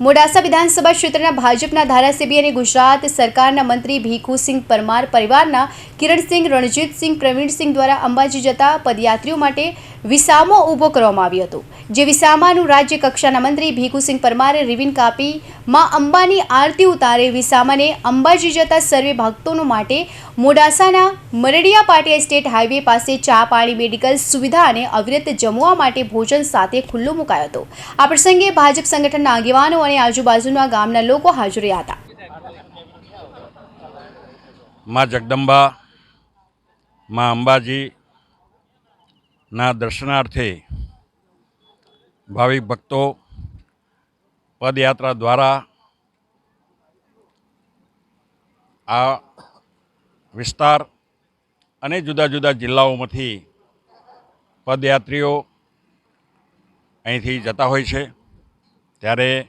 મોડાસા વિધાનસભા ક્ષેત્રના ભાજપના ધારાસભ્ય અને ગુજરાત સરકારના મંત્રી ભીખુસિંહ પરમાર પરિવારના કિરણસિંહ રણજીતસિંહ, પ્રવીણસિંહ દ્વારા અંબાજી જતા પદયાત્રીઓ માટે વિસામો ઊભો કરવામાં આવ્યો હતો. જે વિસામાનું રાજ્ય કક્ષાના મંત્રી ભીખુસિંહ પરમારે રિવિન કાપી, માં અંબાની આરતી ઉતારે વિસામાને અંબાજી જતા સર્વે ભક્તોનો માટે મોડાસાના મરડિયા પાટિયા સ્ટેટ હાઈવે પાસે ચા પાણી મેડિકલ સુવિધા અને અવિરત જમવા માટે ભોજન સાથે ખુલ્લો મુકાયો હતો. આ પ્રસંગે ભાજપ સંગઠનના આગેવાનો અને આજુબાજુના ગામના લોકો હાજર રહ્યા હતા. માં જગદંબા, માં અંબાજીના દર્શનાર્થે ભાવિક ભક્તો પદયાત્રા દ્વારા આ વિસ્તાર અને જુદા જુદા જિલ્લાઓમાંથી પદયાત્રીઓ અહીંથી જતા હોય છે. ત્યારે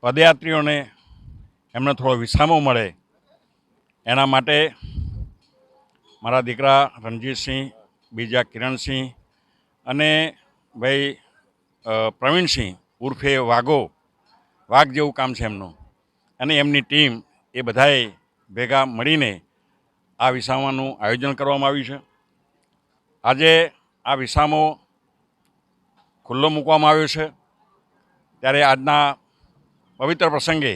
પદયાત્રીઓને એમને થોડો વિસામો મળે. એના માટે મારા દીકરા રણજીતસિંહ બીજા કિરણસિંહ અને ભાઈ પ્રવીણસિંહ ઉર્ફે વાઘો, વાઘ જેવું કામ છે એમનું. અને એમની ટીમ એ બધાએ ભેગા મળીને આ વિસામાનું આયોજન કરવામાં આવ્યું છે. આજે આ વિસામો ખુલ્લો મૂકવામાં આવ્યો છે. ત્યારે આજના પવિત્ર પ્રસંગે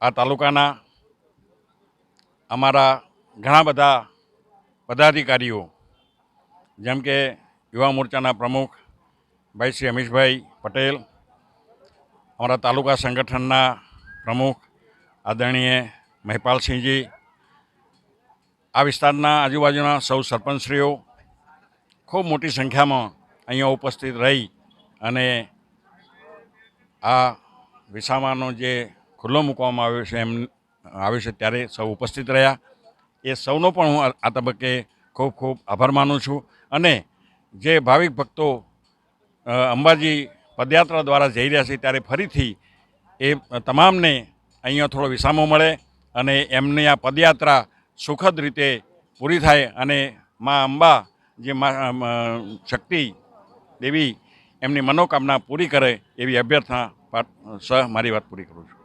આ તાલુકાના અમારા ઘણા બધા પદાધિકારીઓ, જેમ કે યુવા મોરચાના પ્રમુખ ભાઈ શ્રી અમીશભાઈ પટેલ, અમારા તાલુકા સંગઠનના પ્રમુખ આદરણીય મહિપાલસિંહજી, આ વિસ્તારના આજુબાજુના સૌ સરપંચશ્રીઓ ખૂબ મોટી સંખ્યામાં અહીંયા ઉપસ્થિત રહી અને આ વિસામાનો જે ખુલ્લો મૂકવામાં આવ્યો છે એમ, આવ્યો છે ત્યારે સૌ ઉપસ્થિત રહ્યા. એ સૌનો પણ હું આ- તબક્કે ખૂબ ખૂબ આભાર માનું છું. અને જે ભાવિક ભક્તો અંબાજી પદયાત્રા દ્વારા જઈ રહ્યા છે ત્યારે ફરીથી એ તમામને અહીંયા થોડો વિસામો મળે અને એમની આ પદયાત્રા સુખદ રીતે પૂરી થાય અને મા અંબા જે શક્તિ દેવી એમની મનોકામના પૂરી કરે એવી અભ્યર્થના સહ મારી વાત પૂરી કરું છું.